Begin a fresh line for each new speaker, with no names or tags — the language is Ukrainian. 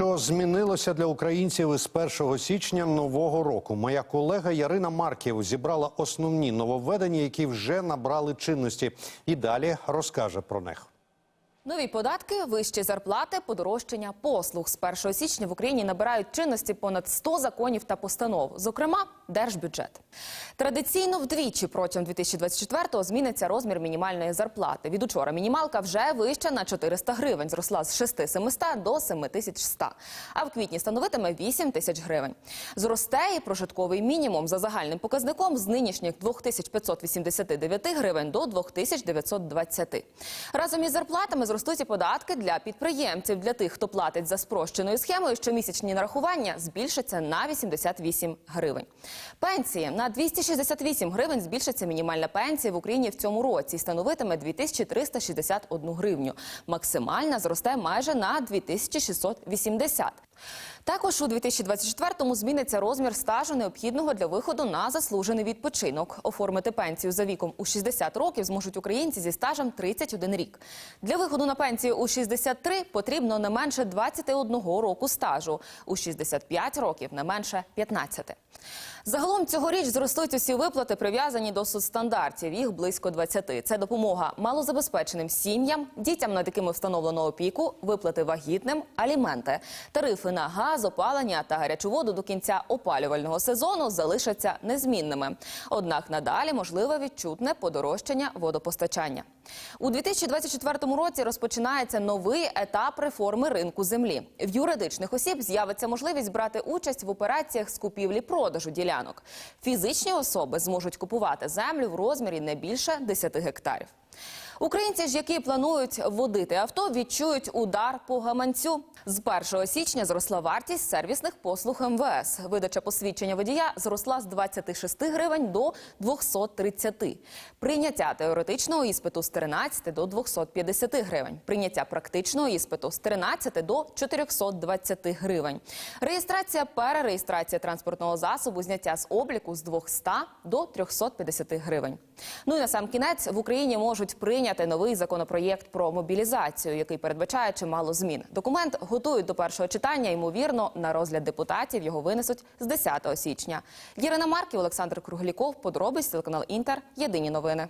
Що змінилося для українців із 1 січня нового року? Моя колега Ярина Марків зібрала основні нововведення, які вже набрали чинності, і далі розкаже про них.
Нові податки, вищі зарплати, подорожчання послуг з 1 січня в Україні набирають чинності понад 100 законів та постанов, зокрема держбюджет. Традиційно вдвічі протягом 2024-го зміниться розмір мінімальної зарплати. Від учора мінімалка вже вища на 400 гривень, зросла з 6700 до 7100, а в квітні становитиме 8 тисяч гривень. Зросте і прожитковий мінімум за загальним показником з нинішніх 2589 гривень до 2920. Разом із зарплатами зростуть і податки для підприємців. Для тих, хто платить за спрощеною схемою, щомісячні нарахування збільшаться на 88 гривень. Пенсії на 268 гривень збільшиться мінімальна пенсія в Україні в цьому році і становитиме 2361 гривню. Максимальна зросте майже на 2680. Також у 2024-му зміниться розмір стажу необхідного для виходу на заслужений відпочинок. Оформити пенсію за віком у 60 років зможуть українці зі стажем 31 рік. Для виходу на пенсію у 63 потрібно не менше 21 року стажу, у 65 років не менше 15. Загалом цьогоріч зростуть усі виплати, прив'язані до соцстандартів. Їх близько 20. Це допомога малозабезпеченим сім'ям, дітям, над якими встановлено опіку, виплати вагітним, аліменти, тарифи на газ, опалення та гарячу воду до кінця опалювального сезону залишаться незмінними. Однак надалі можливе відчутне подорожчання водопостачання. У 2024 році розпочинається новий етап реформи ринку землі. В юридичних осіб з'явиться можливість брати участь в операціях з купівлі-продажу ділянок. Фізичні особи зможуть купувати землю в розмірі не більше 10 гектарів. Українці ж, які планують водити авто, відчують удар по гаманцю. З 1 січня зросла вартість сервісних послуг МВС. Видача посвідчення водія зросла з 26 гривень до 230. Прийняття теоретичного іспиту з 13 до 250 гривень. Прийняття практичного іспиту з 13 до 420 гривень. Реєстрація, перереєстрація транспортного засобу, зняття з обліку з 200 до 350 гривень. Ну і на сам кінець в Україні можуть прийняти новий законопроєкт про мобілізацію, який передбачає чимало змін. Документ готують до першого читання. Ймовірно, на розгляд депутатів його винесуть з 10 січня. Ірина Марків, Олександр Кругліков, подробиць телеканал Інтер. Єдині новини.